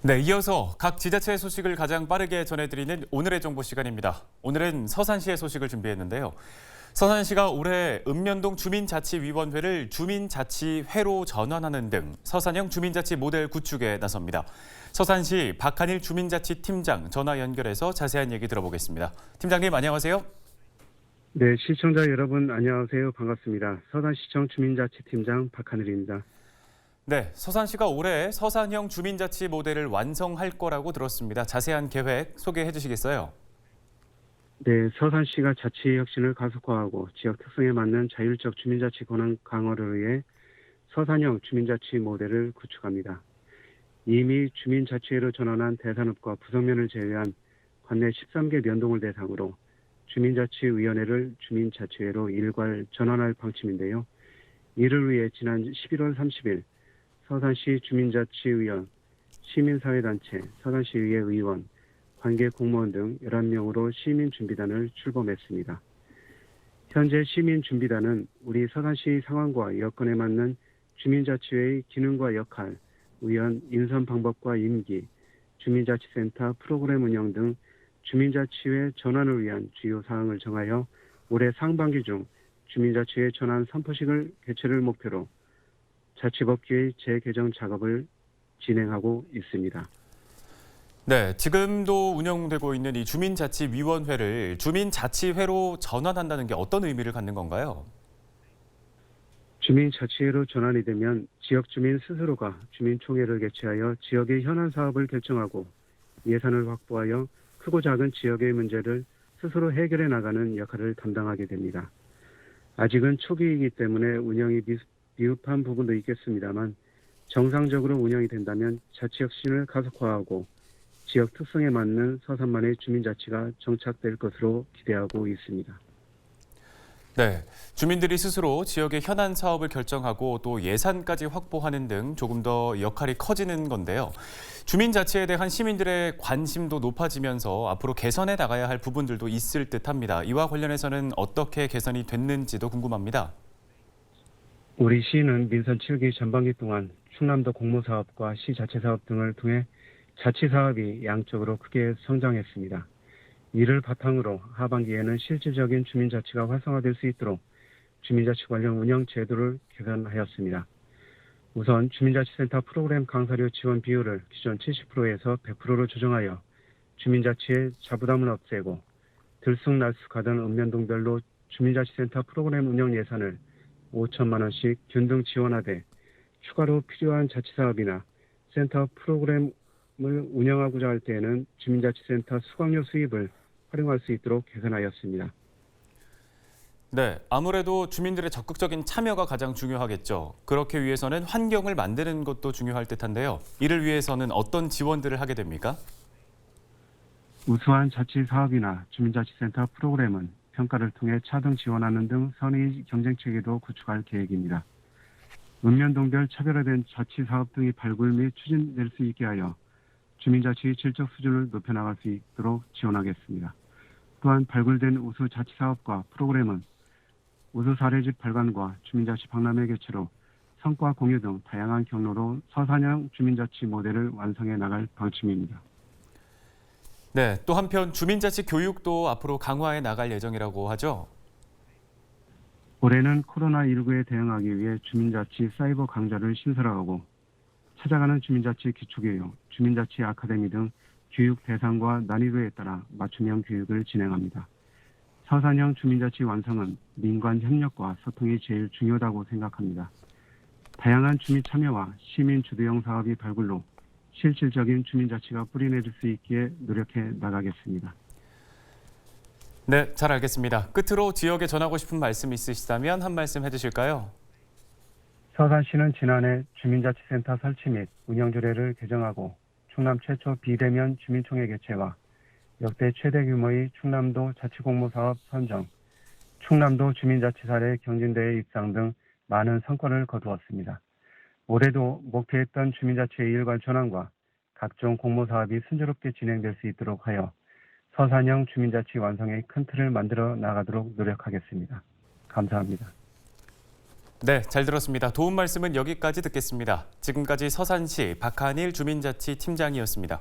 네, 이어서 각 지자체 소식을 가장 빠르게 전해드리는 오늘의 정보 시간입니다. 오늘은 서산시의 소식을 준비했는데요. 서산시가 올해 읍면동 주민자치위원회를 주민자치회로 전환하는 등 서산형 주민자치 모델 구축에 나섭니다. 서산시 박한일 주민자치팀장 전화 연결해서 자세한 얘기 들어보겠습니다. 팀장님 안녕하세요. 네, 시청자 여러분 안녕하세요. 반갑습니다. 서산시청 주민자치팀장 박하늘입니다. 네, 서산시가 올해 서산형 주민자치 모델을 완성할 거라고 들었습니다. 자세한 계획 소개해 주시겠어요? 네, 서산시가 자치 혁신을 가속화하고 지역 특성에 맞는 자율적 주민자치 권한 강화를 위해 서산형 주민자치 모델을 구축합니다. 이미 주민자치회로 전환한 대산읍과 부성면을 제외한 관내 13개 면동을 대상으로 주민자치위원회를 주민자치회로 일괄 전환할 방침인데요. 이를 위해 지난 11월 30일 서산시 주민자치위원, 시민사회단체, 서산시의회 의원, 관계 공무원 등 11명으로 시민준비단을 출범했습니다. 현재 시민준비단은 우리 서산시 상황과 여건에 맞는 주민자치회의 기능과 역할, 의원 인선 방법과 임기, 주민자치센터 프로그램 운영 등 주민자치회 전환을 위한 주요 사항을 정하여 올해 상반기 중 주민자치회 전환 선포식을 개최를 목표로 자치법규의 재개정 작업을 진행하고 있습니다. 네, 지금도 운영되고 있는 이 주민자치위원회를 주민자치회로 전환한다는 게 어떤 의미를 갖는 건가요? 주민자치회로 전환이 되면 지역 주민 스스로가 주민총회를 개최하여 지역의 현안 사업을 결정하고 예산을 확보하여 크고 작은 지역의 문제를 스스로 해결해 나가는 역할을 담당하게 됩니다. 아직은 초기이기 때문에 운영이 미, 미흡한 부분도 있겠습니다만 정상적으로 운영이 된다면 자치 혁신을 가속화하고 지역 특성에 맞는 서산만의 주민자치가 정착될 것으로 기대하고 있습니다. 네, 주민들이 스스로 지역의 현안 사업을 결정하고 또 예산까지 확보하는 등 조금 더 역할이 커지는 건데요. 주민 자치에 대한 시민들의 관심도 높아지면서 앞으로 개선해 나가야 할 부분들도 있을 듯합니다. 이와 관련해서는 어떻게 개선이 됐는지도 궁금합니다. 우리 시는 민선 7기 전반기 동안 충남도 공모사업과 시 자체사업 등을 통해 자치사업이 양적으로 크게 성장했습니다. 이를 바탕으로 하반기에는 실질적인 주민자치가 활성화될 수 있도록 주민자치 관련 운영 제도를 개선하였습니다. 우선 주민자치센터 프로그램 강사료 지원 비율을 기존 70%에서 100%로 조정하여 주민자치의 자부담을 없애고 들쑥날쑥하던 읍면동별로 주민자치센터 프로그램 운영 예산을 5천만 원씩 균등 지원하되 추가로 필요한 자치사업이나 센터 프로그램을 운영하고자 할 때에는 주민자치센터 수강료 수입을 활용할 수 있도록 개선하였습니다. 네, 아무래도 주민들의 적극적인 참여가 가장 중요하겠죠. 그렇게 위해서는 환경을 만드는 것도 중요할 듯한데요. 이를 위해서는 어떤 지원들을 하게 됩니까? 우수한 자치 사업이나 주민자치센터 프로그램은 평가를 통해 차등 지원하는 등 선의 경쟁 체계도 구축할 계획입니다. 읍면동별 차별화된 자치 사업 등이 발굴 및 추진될 수 있게 하여 주민자치의 질적 수준을 높여나갈 수 있도록 지원하겠습니다. 또한 발굴된 우수 자치 사업과 프로그램은 우수 사례집 발간과 주민자치 박람회 개최로 성과 공유 등 다양한 경로로 서산형 주민자치 모델을 완성해 나갈 방침입니다. 네, 또 한편 주민자치 교육도 앞으로 강화해 나갈 예정이라고 하죠. 올해는 코로나19에 대응하기 위해 주민자치 사이버 강좌를 신설하고 찾아가는 주민자치 기초교육, 주민자치 아카데미 등 교육 대상과 난이도에 따라 맞춤형 교육을 진행합니다. 서산형 주민자치 완성은 민관 협력과 소통이 제일 중요하다고 생각합니다. 다양한 주민 참여와 시민 주도형 사업이 발굴로 실질적인 주민자치가 뿌리내릴 수 있기에 노력해 나가겠습니다. 네, 잘 알겠습니다. 끝으로 지역에 전하고 싶은 말씀 있으시다면 한 말씀 해주실까요? 서산시는 지난해 주민자치센터 설치 및 운영 조례를 개정하고 충남 최초 비대면 주민총회 개최와 역대 최대 규모의 충남도 자치공모사업 선정, 충남도 주민자치사례 경진대회 입상 등 많은 성과를 거두었습니다. 올해도 목표했던 주민자치의 일괄 전환과 각종 공모 사업이 순조롭게 진행될 수 있도록 하여 서산형 주민자치 완성의 큰 틀을 만들어 나가도록 노력하겠습니다. 감사합니다. 네, 잘 들었습니다. 도움 말씀은 여기까지 듣겠습니다. 지금까지 서산시 박한일 주민자치 팀장이었습니다.